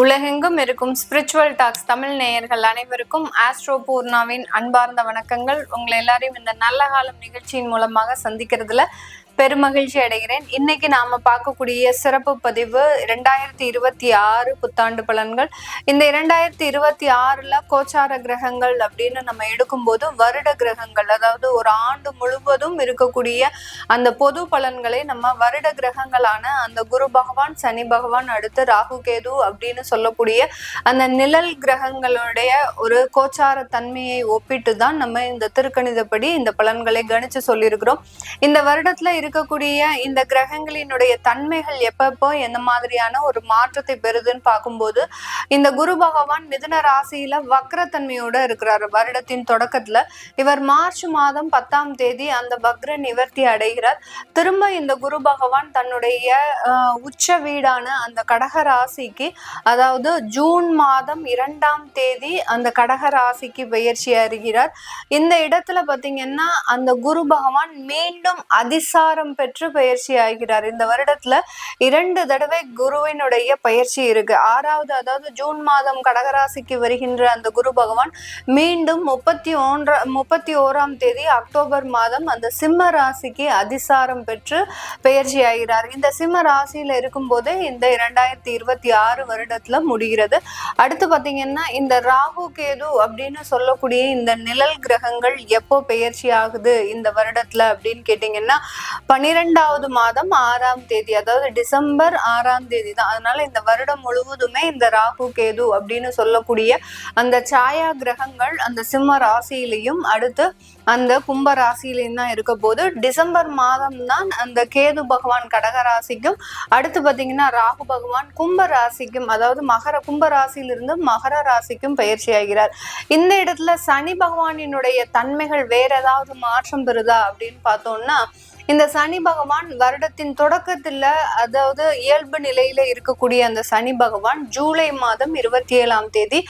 உலகெங்கும் இருக்கும் spiritual tax Tamil நேயர்கள் அனைவருக்கும் ஆஸ்ட்ரோ பூர்ணாவின் அன்பார்ந்த வணக்கங்கள். உங்களை எல்லாரையும் இந்த நல்ல காலம் நிகழ்ச்சியின் மூலமாக சந்திக்கிறதுல பெருமகிழ்ச்சி அடைகிறேன். இன்னைக்கு நாம பார்க்கக்கூடிய சிறப்பு பதிவு இரண்டாயிரத்தி இருபத்தி ஆறு புத்தாண்டு பலன்கள். இந்த இரண்டாயிரத்தி இருபத்தி ஆறுல கோச்சார கிரகங்கள் அப்படின்னு நம்ம எடுக்கும்போது வருட கிரகங்கள் அதாவது ஒரு ஆண்டு முழுவதும் இருக்கக்கூடிய அந்த பொது பலன்களை நம்ம வருட கிரகங்களான அந்த குரு பகவான் சனி பகவான் அடுத்து ராகு கேது அப்படின்னு சொல்லக்கூடிய அந்த நிழல் கிரகங்களுடைய ஒரு கோச்சார தன்மையை ஒப்பிட்டு தான் நம்ம இந்த திருக்கணிதப்படி இந்த பலன்களை கணிச்சு சொல்லியிருக்கிறோம். இந்த வருடத்துல இருக்கக்கூடிய இந்த கிரகங்களினுடைய தன்மைகள் எப்பப்போ எந்த மாதிரியான ஒரு மாற்றத்தை பெறுதுன்னு பார்க்கும்போது இந்த குரு பகவான் மிதுன ராசியில வக்ரத்தன்மையோட இருக்கிறார். வருடத்தின் தொடக்கத்துல இவர் மார்ச் மாதம் பத்தாம் தேதி அந்த வக்ர நிவர்த்தி அடைகிறார். திரும்ப இந்த குரு பகவான் தன்னுடைய உச்ச வீடான அந்த கடக ராசிக்கு அதாவது ஜூன் மாதம் இரண்டாம் தேதி அந்த கடக ராசிக்கு பயிற்சி அறிகிறார் இந்த இடத்துல பாத்தீங்கன்னா அந்த குரு பகவான் மீண்டும் அதிசாரம் பெற்று பயிற்சி ஆகிறார். இந்த வருடத்துல இரண்டு தடவை குருவினுடைய பயிற்சி இருக்கு. ஆறாவது அதாவது ஜூன் மாதம் கடகராசிக்கு வருகின்ற அந்த குரு பகவான் மீண்டும் முப்பத்தி ஒன்ற முப்பத்தி ஓராம் தேதி அக்டோபர் மாதம் அந்த சிம்ம ராசிக்கு அதிசாரம் பெற்று பயிற்சி ஆகிறார். இந்த சிம்ம ராசியில இருக்கும்போதே இந்த இரண்டாயிரத்தி இருபத்தி ஆறு வருடத்துல முடிகிறது. அடுத்து பாத்தீங்கன்னா இந்த ராகு கேது அப்படின்னு சொல்லக்கூடிய இந்த நிழல் கிரகங்கள் எப்போ பெயர்ச்சி ஆகுது இந்த வருடத்துல அப்படின்னு கேட்டீங்கன்னா பன்னிரெண்டாவது மாதம் ஆறாம் தேதி அதாவது டிசம்பர் ஆறாம் தேதி தான். அதனால இந்த வருடம் முழுவதுமே இந்த ராகு கேது அப்படின்னு சொல்லக்கூடிய அந்த சாயா கிரகங்கள் அந்த சிம்ம ராசியிலையும் அடுத்து அந்த கும்ப ராசியிலையும் தான் இருக்க போது டிசம்பர் மாதம் தான் அந்த கேது பகவான் கடக ராசிக்கும் அடுத்து பார்த்தீங்கன்னா ராகு பகவான் கும்ப ராசிக்கும் அதாவது மகர கும்ப ராசியிலிருந்து மகர ராசிக்கும் பயிற்சி ஆகிறார். இந்த இடத்துல சனி பகவானினுடைய தன்மைகள் வேற ஏதாவது மாற்றம் பெறுதா அப்படின்னு பார்த்தோம்னா இந்த சனி பகவான் வருடத்தின் தொடக்கத்துல அதாவது இயல்பு நிலையில இருக்கக்கூடிய அந்த சனி பகவான் ஜூலை மாதம் இருபத்தி ஏழாம் தேதி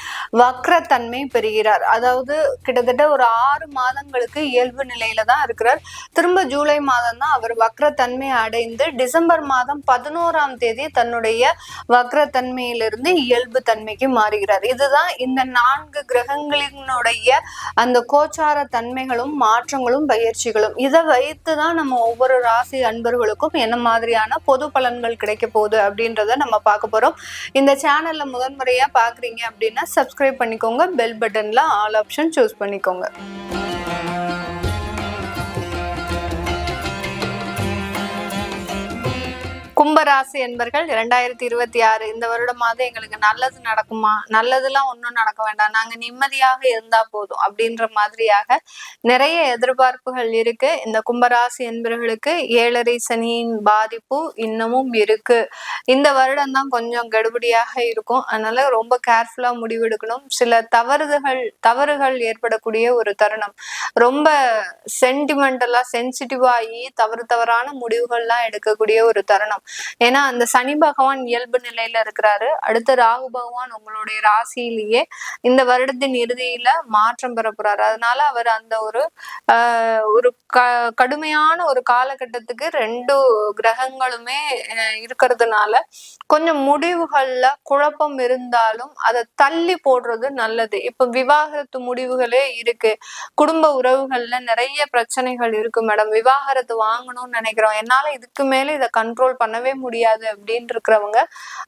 வக்ரத்தன்மை பெறுகிறார். அதாவது கிட்டத்தட்ட ஒரு ஆறு மாதங்களுக்கு இயல்பு நிலையில தான் இருக்கிறார். திரும்ப ஜூலை மாதம் தான் அவர் வக்ரத்தன்மை அடைந்து டிசம்பர் மாதம் பதினோராம் தேதி தன்னுடைய வக்ரத்தன்மையிலிருந்து இயல்பு தன்மைக்கு மாறுகிறார். இதுதான் இந்த நான்கு கிரகங்களினுடைய அந்த கோச்சார தன்மைகளும் மாற்றங்களும் பயிற்சிகளும். இதை வைத்து தான் நம்ம ஒவ்வொரு ராசி அன்பர்களுக்கும் என்ன மாதிரியான பொது பலன்கள் கிடைக்க போகுது அப்படின்றத நம்ம பார்க்க போறோம். இந்த சேனல்ல முதன்முறையா பாக்குறீங்க அப்படின்னா சப்ஸ்கிரைப் பண்ணிக்கோங்க. பெல் பட்டன்ல ஆல் ஆப்ஷன் சூஸ் பண்ணிக்கோங்க. கும்பராசி என்பர்கள் இரண்டாயிரத்தி இருபத்தி ஆறு இந்த வருடமாவது எங்களுக்கு நல்லது நடக்குமா? நல்லதுலாம் ஒன்றும் நடக்க வேண்டாம். நாங்க நிம்மதியாக இருந்தா போதும் அப்படின்ற மாதிரியாக நிறைய எதிர்பார்ப்புகள் இருக்கு. இந்த கும்பராசி என்பவர்களுக்கு ஏழரை சனியின் பாதிப்பு இன்னமும் இருக்கு. இந்த வருடம் தான் கொஞ்சம் கெடுபடியாக இருக்கும். அதனால ரொம்ப கேர்ஃபுல்லா முடிவெடுக்கணும். சில தவறுகள் தவறுகள் ஏற்படக்கூடிய ஒரு தருணம். ரொம்ப சென்டிமெண்டலா சென்சிட்டிவ் ஆகி தவறு தவறான முடிவுகள்லாம் எடுக்கக்கூடிய ஒரு தருணம். ஏன்னா அந்த சனி பகவான் இயல்பு நிலையில இருக்கிறாரு. அடுத்து ராகு பகவான் உங்களுடைய ராசியிலேயே இந்த வருடத்தின் இறுதியில மாற்றம் பெற போறாரு. அதனால அவர் அந்த ஒரு ஒரு க கடுமையான ஒரு காலகட்டத்துக்கு ரெண்டு கிரகங்களுமே இருக்கிறதுனால கொஞ்சம் முடிவுகள்ல குழப்பம் இருந்தாலும் அதை தள்ளி போடுறது நல்லது. இப்ப விவாகரத்து முடிவுகளே இருக்கு. குடும்ப உறவுகள்ல நிறைய பிரச்சனைகள் இருக்கு மேடம். விவாகரத்து வாங்கணும்னு நினைக்கிறோம். என்னால இதுக்கு மேல இதை கண்ட்ரோல் பண்ண பண்ணவே முடியாது அப்படின்னு இருக்கிறவங்க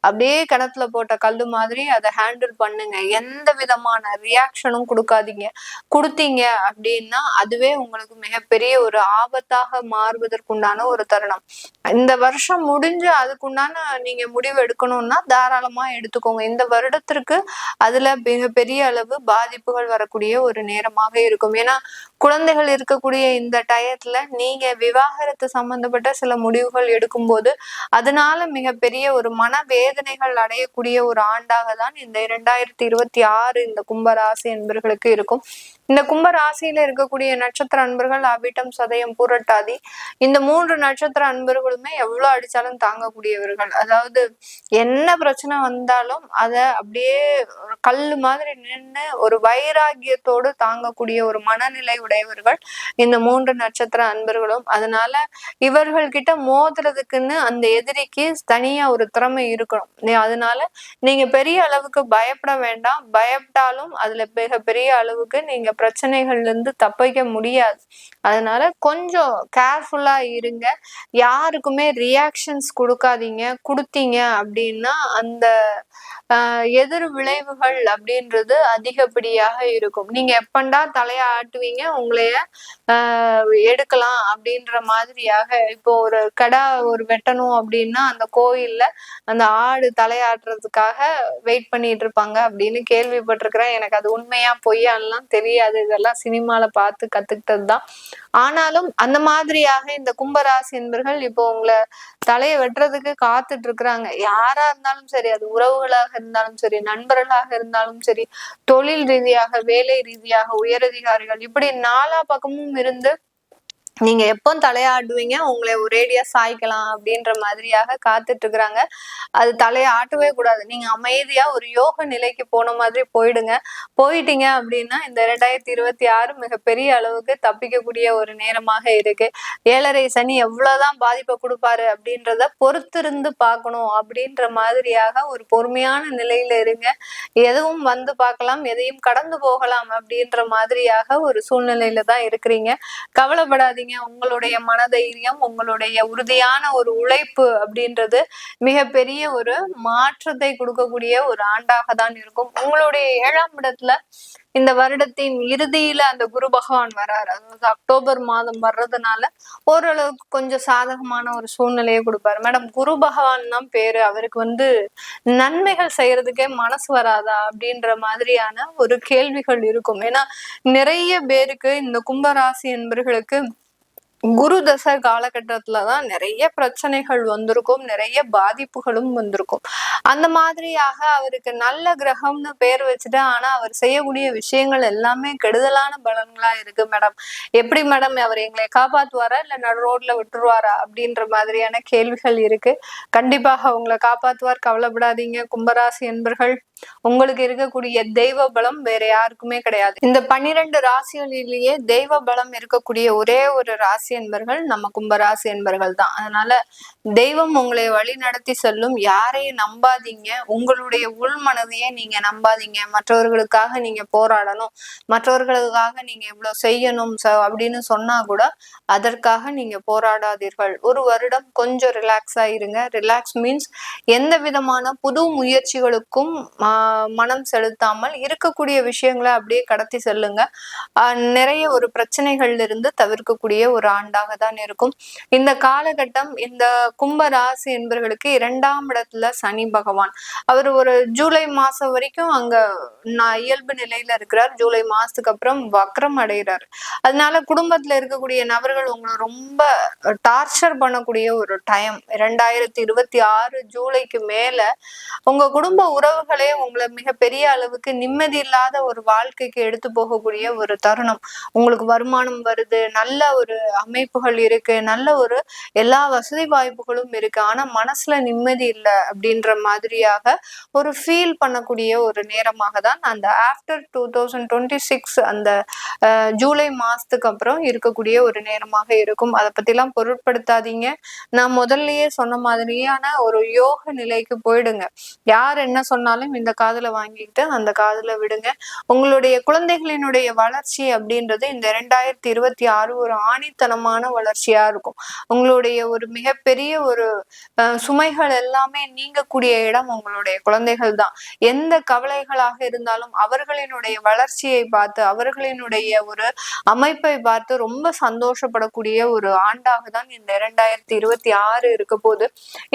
அப்படியே கிணத்துல போட்ட கல் மாதிரி அதை ஹேண்டில் பண்ணுங்க. எந்த விதமான ரியாக்ஷனும் கொடுக்காதீங்க. கொடுத்தீங்க அப்படின்னா அதுவே உங்களுக்கு மிகப்பெரிய ஒரு ஆபத்தாக மாறுவதற்குண்டான ஒரு தருணம். இந்த வருஷம் முடிஞ்சு அதுக்குண்டான நீங்க முடிவு எடுக்கணும்னா தாராளமா எடுத்துக்கோங்க. இந்த வருடத்திற்கு அதுல மிகப்பெரிய அளவு பாதிப்புகள் வரக்கூடிய ஒரு நேரமாக இருக்கும். ஏன்னா குழந்தைகள் இருக்கக்கூடிய இந்த டயத்துல நீங்க விவாகரத்து சம்பந்தப்பட்ட சில முடிவுகள் எடுக்கும்போது அதனால மிகப்பெரிய ஒரு மன வேதனைகள் அடையக்கூடிய ஒரு ஆண்டாக தான் இந்த இரண்டாயிரத்தி இருபத்தி ஆறு இந்த கும்பராசி என்பவர்களுக்கு இருக்கும். இந்த கும்ப ராசியில இருக்கக்கூடிய நட்சத்திர அன்பர்கள் அவிட்டம் சதயம் பூரட்டாதி இந்த மூன்று நட்சத்திர அன்பர்களுமே எவ்வளவு அடிச்சாலும் தாங்கக்கூடியவர்கள். அதாவது என்ன பிரச்சனை வந்தாலும் அத அப்படியே கல்லு மாதிரி நின்று ஒரு வைராகியத்தோடு தாங்கக்கூடிய ஒரு மனநிலை உடையவர்கள் இந்த மூன்று நட்சத்திர அன்பர்களும். அதனால இவர்கள் கிட்ட மோதுறதுக்குன்னு அந்த எதிரிக்கு தனியா ஒரு திறமை இருக்கணும். அதனால நீங்க பெரிய அளவுக்கு பயப்பட வேண்டாம். பயப்பட்டாலும் அதுல மிக பெரிய அளவுக்கு நீங்க பிரச்சனைகள்ல இருந்து தப்பிக்க முடியாது. அதனால கொஞ்சம் கேர்ஃபுல்லா இருங்க. யாருக்குமே ரியாக்ஷன்ஸ் கொடுக்காதீங்க. கொடுத்தீங்க அப்படின்னா அந்த எதிர் விளைவுகள் அப்படின்றது அதிகப்படியாக இருக்கும். நீங்க எப்பண்டா தலைய ஆட்டுவீங்க உங்களைய எடுக்கலாம் அப்படின்ற மாதிரியாக இப்போ ஒரு கடை ஒரு வெட்டணும் அப்படின்னா அந்த கோயில்ல அந்த ஆடு தலையாட்டுறதுக்காக வெயிட் பண்ணிட்டு இருப்பாங்க அப்படின்னு கேள்விப்பட்டிருக்கிறேன். எனக்கு அது உண்மையா பொய்யான்லாம் தெரியாது. இதெல்லாம் சினிமால பார்த்து கத்துக்கிட்டது தான். ஆனாலும் அந்த மாதிரியாக இந்த கும்பராசி என்பர்கள் இப்போ உங்களை தலையை வெட்டுறதுக்கு காத்துட்டு இருக்கிறாங்க. யாரா இருந்தாலும் சரி அது உறவுகளாக இருந்தாலும் சரி நண்பர்களாக இருந்தாலும் சரி தொழில் ரீதியாக வேலை ரீதியாக உயரதிகாரிகள் இப்படி நாலா பக்கமும் இருந்து நீங்க எப்போ தலையாடுவீங்க? உங்களை ஒரேடியா சாய்க்கலாம் அப்படின்ற மாதிரியாக காத்துட்டு இருக்கிறாங்க அது தலையை ஆட்டவே கூடாது. நீங்க அமைதியா ஒரு யோக நிலைக்கு போன மாதிரி போயிடுங்க. போயிட்டீங்க அப்படின்னா இந்த இரண்டாயிரத்தி இருபத்தி ஆறு மிகப்பெரிய அளவுக்கு தப்பிக்கக்கூடிய ஒரு நேரமாக இருக்கு. ஏழரை சனி எவ்வளவுதான் பாதிப்பை கொடுப்பாரு அப்படின்றத பொறுத்திருந்து பார்க்கணும் அப்படின்ற மாதிரியாக ஒரு பொறுமையான நிலையில இருங்க. எதுவும் வந்து பார்க்கலாம் எதையும் கடந்து போகலாம் அப்படின்ற மாதிரியாக ஒரு சூழ்நிலையில தான் இருக்கிறீங்க. கவலைப்படாதீங்க. உங்களுடைய மனதைரியம் உங்களுடைய உறுதியான ஒரு உழைப்பு அப்படின்றது மிகப்பெரிய ஒரு மாற்றத்தை கொடுக்கக்கூடிய ஒரு ஆண்டாக தான் இருக்கும். உங்களுடைய ஏழாம் இடத்துல இந்த வருடத்தின் இறுதியில அந்த குரு பகவான் வராரு. அதாவது அக்டோபர் மாதம் வர்றதுனால ஓரளவுக்கு கொஞ்சம் சாதகமான ஒரு சூழ்நிலையை கொடுப்பாரு. மேடம் குரு பகவான் தான் பேரு. அவருக்கு வந்து நன்மைகள் செய்யறதுக்கே மனசு வராதா அப்படின்ற மாதிரியான ஒரு கேள்விகள் இருக்கும். ஏன்னா நிறைய பேருக்கு இந்த கும்பராசி என்பர்களுக்கு குரு தசை காலகட்டத்துலதான் நிறைய பிரச்சனைகள் வந்திருக்கும் நிறைய பாதிப்புகளும் வந்திருக்கும். அந்த மாதிரியாக அவருக்கு நல்ல கிரகம்னு பேர் வச்சுட்டு ஆனா அவர் செய்யக்கூடிய விஷயங்கள் எல்லாமே கெடுதலான பலன்களா இருக்கு மேடம். எப்படி மேடம் அவர் எங்களை காப்பாத்துவாரா இல்ல நடு ரோட்ல விட்டுருவாரா அப்படின்ற மாதிரியான கேள்விகள் இருக்கு. கண்டிப்பாக அவங்களை காப்பாத்துவார் கவலைப்படாதீங்க. கும்பராசி என்பர்கள் உங்களுக்கு இருக்கக்கூடிய தெய்வ பலம் வேற யாருக்குமே கிடையாது. இந்த பன்னிரண்டு ராசிகளிலேயே தெய்வ பலம் இருக்கக்கூடிய ஒரே ஒரு ராசி என்பர்கள் நம்ம கும்பராசி என்பர்கள் தான். அதனால தெய்வம் உங்களை வழி நடத்தி செல்லும். யாரையும் நம்பாதீங்க. உங்களுடைய உள் மனதையே நீங்க நம்பாதீங்க. மற்றவர்களுக்காக நீங்க போராடணும். மற்றவர்களுக்காக நீங்க இவ்வளவு செய்யணும் அப்படின்னு சொன்னா கூட அதற்காக நீங்க போராடாதீர்கள். ஒரு வருடம் கொஞ்சம் ரிலாக்ஸ் ஆயிருங்க ரிலாக்ஸ் மீன்ஸ் எந்த விதமான புது முயற்சிகளுக்கும் மனம் செலுத்தாமல் இருக்கக்கூடிய விஷயங்களை அப்படியே கடத்தி செல்லுங்க. நிறைய ஒரு பிரச்சனைகள்ல இருந்து தவிர்க்கக்கூடிய ஒரு ஆண்டாக தான் இருக்கும். இந்த காலகட்டம் இந்த கும்ப ராசி என்பவர்களுக்கு இரண்டாம் இடத்துல சனி பகவான். அவர் ஒரு ஜூலை மாசம் வரைக்கும் அங்க நான் இயல்பு நிலையில இருக்கிறார். ஜூலை மாசத்துக்கு அப்புறம் வக்ரம் அடைகிறார். அதனால குடும்பத்துல இருக்கக்கூடிய நபர்கள் உங்களை ரொம்ப டார்ச்சர் பண்ணக்கூடிய ஒரு டைம். இரண்டாயிரத்தி இருபத்தி ஆறு ஜூலைக்கு மேல உங்க குடும்ப உறவுகளே உங்களை மிகப்பெரிய அளவுக்கு நிம்மதி இல்லாத ஒரு வாழ்க்கைக்கு எடுத்து போகக்கூடிய ஒரு தருணம். உங்களுக்கு வருமானம் வருது. நல்ல ஒரு அமைப்புகள் இருக்கு. நல்ல ஒரு எல்லா வசதி வாய்ப்புகளும் இருக்கு. ஆனா மனசுல நிம்மதி இல்லை அப்படின்ற மாதிரியாக ஒரு ஃபீல் பண்ணக்கூடிய ஒரு நேரமாக தான் அந்த after two thousand twenty six அந்த ஜூலை மாசத்துக்கு அப்புறம் இருக்கக்கூடிய ஒரு நேரமாக இருக்கும். அதை பத்திலாம் பொருட்படுத்தாதீங்க. நான் முதல்லயே சொன்ன மாதிரியான ஒரு யோக நிலைக்கு போயிடுங்க. யார் என்ன சொன்னாலும் இந்த காதல வாங்கிட்டு அந்த காதல விடுங்க. உங்களுடைய குழந்தைகளினுடைய வளர்ச்சி அப்படின்றது இந்த இரண்டாயிரத்தி இருபத்தி ஆறு ஒரு ஆணித்தனமான வளர்ச்சியா இருக்கும். உங்களுடைய ஒரு மிகப்பெரிய ஒரு சுமைகள் எல்லாமே நீங்கக்கூடிய இடம் உங்களுடைய குழந்தைகள் தான். எந்த கவலைகளாக இருந்தாலும் அவர்களினுடைய வளர்ச்சியை பார்த்து அவர்களினுடைய ஒரு அமைப்பை பார்த்து ரொம்ப சந்தோஷப்படக்கூடிய ஒரு ஆண்டாக தான் இந்த இரண்டாயிரத்தி இருபத்தி ஆறு இருக்க போது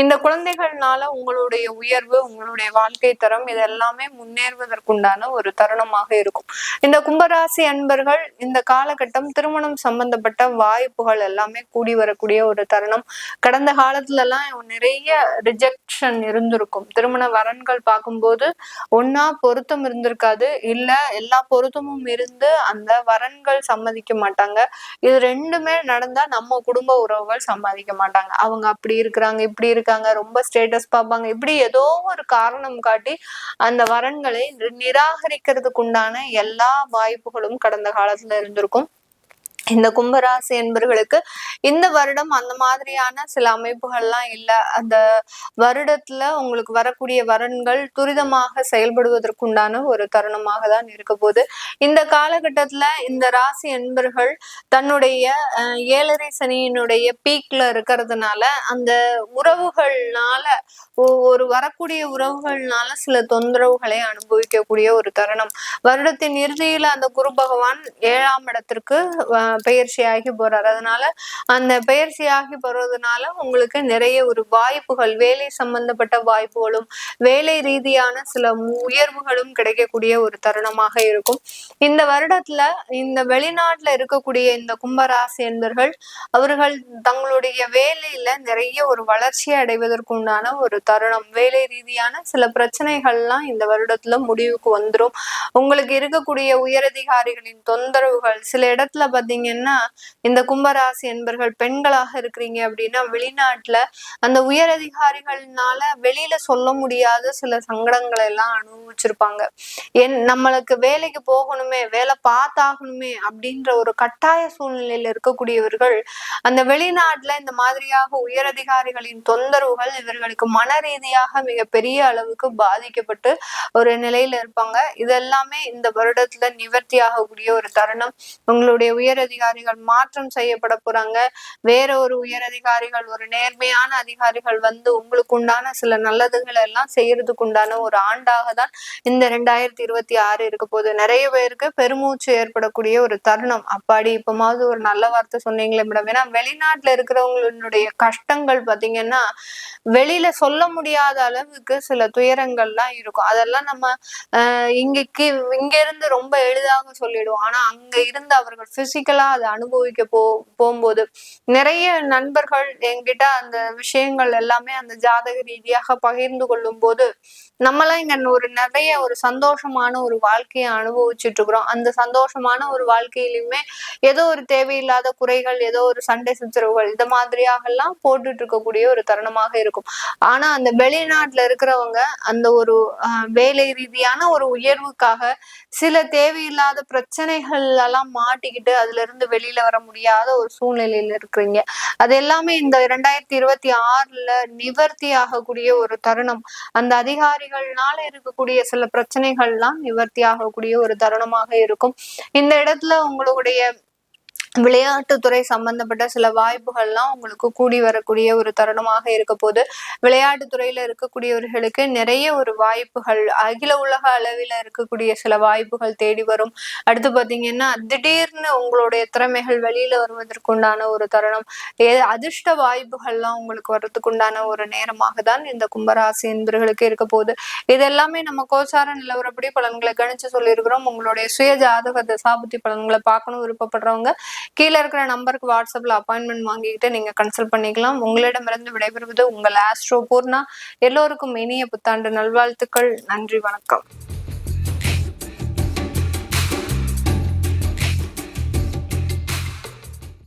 இந்த குழந்தைகள்னால உங்களுடைய உயர்வு உங்களுடைய வாழ்க்கை தரம் இது எல்லாமே முன்னேறுவதற்குண்டான ஒரு தருணமாக இருக்கும். இந்த கும்பராசி அன்பர்கள் இந்த காலகட்டம் திருமணம் சம்பந்தப்பட்ட வாய் புகழ் எல்லாமே கூடி வரக்கூடிய ஒரு தருணம். கடந்த காலத்துல எல்லாம் நிறைய ரிஜெக்ஷன் இருந்திருக்கும். திருமண வரன்கள் பார்க்கும்போது ஒன்னா பொருத்தம் இருந்திருக்காது. இல்ல எல்லா பொருத்தமும் இருந்து அந்த வரன்கள் சம்மதிக்க மாட்டாங்க. இது ரெண்டுமே நடந்தா நம்ம குடும்ப உறவுகள் சம்மதிக்க மாட்டாங்க. அவங்க அப்படி இருக்கிறாங்க இப்படி இருக்காங்க ரொம்ப ஸ்டேட்டஸ் பார்ப்பாங்க. இப்படி ஏதோ ஒரு காரணம் காட்டி அந்த வரன்களை நிராகரிக்கிறதுக்கு உண்டான எல்லா வாய்ப்புகளும் கடந்த காலத்துல இருந்திருக்கும். இந்த கும்பராசி என்பர்களுக்கு இந்த வருடம் அந்த மாதிரியான சில அமைப்புகள்லாம் இல்லை. அந்த வருடத்துல உங்களுக்கு வரக்கூடிய வரன்கள் துரிதமாக செயல்படுவதற்குண்டான ஒரு தருணமாக தான் இருக்க போது இந்த காலகட்டத்துல இந்த ராசி என்பர்கள் தன்னுடைய ஏழரை சனியினுடைய பீக்ல இருக்கிறதுனால அந்த உறவுகள்னால ஒரு வரக்கூடிய உறவுகள்னால சில தொந்தரவுகளை அனுபவிக்கக்கூடிய ஒரு தருணம். வருடத்தின் இறுதியில அந்த குரு பகவான் ஏழாம் இடத்திற்கு பயிற்சியாகி போறாரு. அதனால அந்த பயிற்சியாகி போறதுனால உங்களுக்கு நிறைய ஒரு வாய்ப்புகள் வேலை சம்பந்தப்பட்ட வாய்ப்புகளும் வேலை ரீதியான சில உயர்வுகளும் கிடைக்கக்கூடிய ஒரு தருணமாக இருக்கும். இந்த வருடத்துல இந்த வெளிநாட்டுல இருக்கக்கூடிய இந்த கும்பராசி என்பர்கள் அவர்கள் தங்களுடைய வேலையில நிறைய ஒரு வளர்ச்சி அடைவதற்கு உண்டான ஒரு தருணம். வேலை ரீதியான சில பிரச்சனைகள்லாம் இந்த வருடத்துல முடிவுக்கு வந்துடும் உங்களுக்கு இருக்கக்கூடிய உயரதிகாரிகளின் தொந்தரவுகள் சில இடத்துல பாத்தீங்க பாத்தீங்கன்னா இந்த கும்பராசி என்பர்கள் பெண்களாக இருக்கிறீங்க அப்படின்னா வெளிநாட்டுல அந்த உயர் அதிகாரிகள்னால வெளியில சொல்ல முடியாத சில சங்கடங்களை எல்லாம் அனுபவிச்சிருப்பாங்க. என் நம்மளுக்கு வேலைக்கு போகணுமே வேலை பார்த்தாகணுமே அப்படின்ற ஒரு கட்டாய சூழ்நிலையில இருக்கக்கூடியவர்கள் அந்த வெளிநாட்டுல இந்த மாதிரியாக உயரதிகாரிகளின் தொந்தரவுகள் இவர்களுக்கு மன ரீதியாக மிக பெரிய அளவுக்கு பாதிக்கப்பட்டு ஒரு நிலையில இருப்பாங்க. இதெல்லாமே இந்த வருடத்துல நிவர்த்தி ஆகக்கூடிய ஒரு தருணம். உங்களுடைய உயரதி அதிகாரிகள் மாற்றம் செய்யப்பட போறாங்க. வேற ஒரு உயர் அதிகாரிகள் ஒரு நேர்மையான அதிகாரிகள் வந்து உங்களுக்கு உண்டான சில நல்லதுகள் எல்லாம் செய்யறதுக்கு உண்டான ஒரு ஆண்டாக தான் இந்த ரெண்டாயிரத்தி இருபத்தி ஆறு இருக்க போது நிறைய பேருக்கு பெருமூச்சு ஏற்படக்கூடிய ஒரு தருணம். அப்பாடி இப்பமாவது ஒரு நல்ல வார்த்தை சொன்னீங்களே மேடம். ஏன்னா வெளிநாட்டுல இருக்கிறவங்களுடைய கஷ்டங்கள் பாத்தீங்கன்னா வெளியில சொல்ல முடியாத அளவுக்கு சில துயரங்கள்லாம் இருக்கும். அதெல்லாம் நம்ம இங்க இங்க இருந்து ரொம்ப எளிதாக சொல்லிடுவோம். ஆனா அங்க இருந்து அவர்கள் பிசிக்கலா அதை அனுபவிக்க போ போகும்போது நிறைய நண்பர்கள் என்கிட்ட அந்த விஷயங்கள் எல்லாமே அந்த ஜாதக ரீதியாக பகிர்ந்து கொள்ளும் போது நம்மளாம் இங்க ஒரு நிறைய ஒரு சந்தோஷமான ஒரு வாழ்க்கையை அனுபவிச்சுட்டு இருக்கிறோம் அந்த சந்தோஷமான ஒரு வாழ்க்கையிலுமே ஏதோ ஒரு தேவையில்லாத குறைகள் ஏதோ ஒரு சண்டை சுற்றுறவுகள் இந்த மாதிரியாக எல்லாம் போட்டுட்டு இருக்கக்கூடிய ஒரு தருணமாக இருக்கும். ஆனா அந்த வெளிநாட்டுல இருக்கிறவங்க அந்த ஒரு வேலை ரீதியான ஒரு உயர்வுக்காக சில தேவையில்லாத பிரச்சனைகள் எல்லாம் மாட்டிக்கிட்டு அதுல இருந்து வெளியில வர முடியாத ஒரு சூழ்நிலையில இருக்கிறீங்க. அது எல்லாமே இந்த இரண்டாயிரத்தி இருபத்தி ஆறுல நிவர்த்தி ஆகக்கூடிய ஒரு தருணம். அந்த அதிகாரி அதிகாரிகள்னால இருக்கக்கூடிய சில பிரச்சனைகள்லாம் நிவர்த்தி ஆகக்கூடிய ஒரு தருணமாக இருக்கும். இந்த இடத்துல உங்களுடைய விளையாட்டுத்துறை சம்பந்தப்பட்ட சில வாய்ப்புகள்லாம் உங்களுக்கு கூடி வரக்கூடிய ஒரு தருணமாக இருக்க போது விளையாட்டுத்துறையில இருக்கக்கூடியவர்களுக்கு நிறைய ஒரு வாய்ப்புகள் அகில உலக அளவில் இருக்கக்கூடிய சில வாய்ப்புகள் தேடி வரும். அடுத்து பாத்தீங்கன்னா திடீர்னு உங்களுடைய திறமைகள் வெளியில வருவதற்குண்டான ஒரு தருணம் அதிர்ஷ்ட வாய்ப்புகள்லாம் உங்களுக்கு வர்றதுக்குண்டான ஒரு நேரமாக தான் இந்த கும்பராசி என்பர்களுக்கு இருக்க போகுது. இது எல்லாமே நம்ம கோச்சார நிலவரப்படி பலன்களை கணிச்சு சொல்லியிருக்கிறோம். உங்களுடைய சுய ஜாதக தசாபுத்தி பலன்களை பார்க்கணும் விருப்பப்படுறவங்க. கீழே இருக்கிற நம்பருக்கு வாட்ஸ்அப்ல அப்பாயின்மெண்ட் வாங்கிக்கிட்டு நீங்க கன்சல்ட் பண்ணிக்கலாம். உங்களிடமிருந்து விடைபெறுவது உங்கள் ஆஸ்ட்ரோ பூர்ணா எல்லோருக்கும் இனிய புத்தாண்டு. நல்வாழ்த்துக்கள். நன்றி வணக்கம்.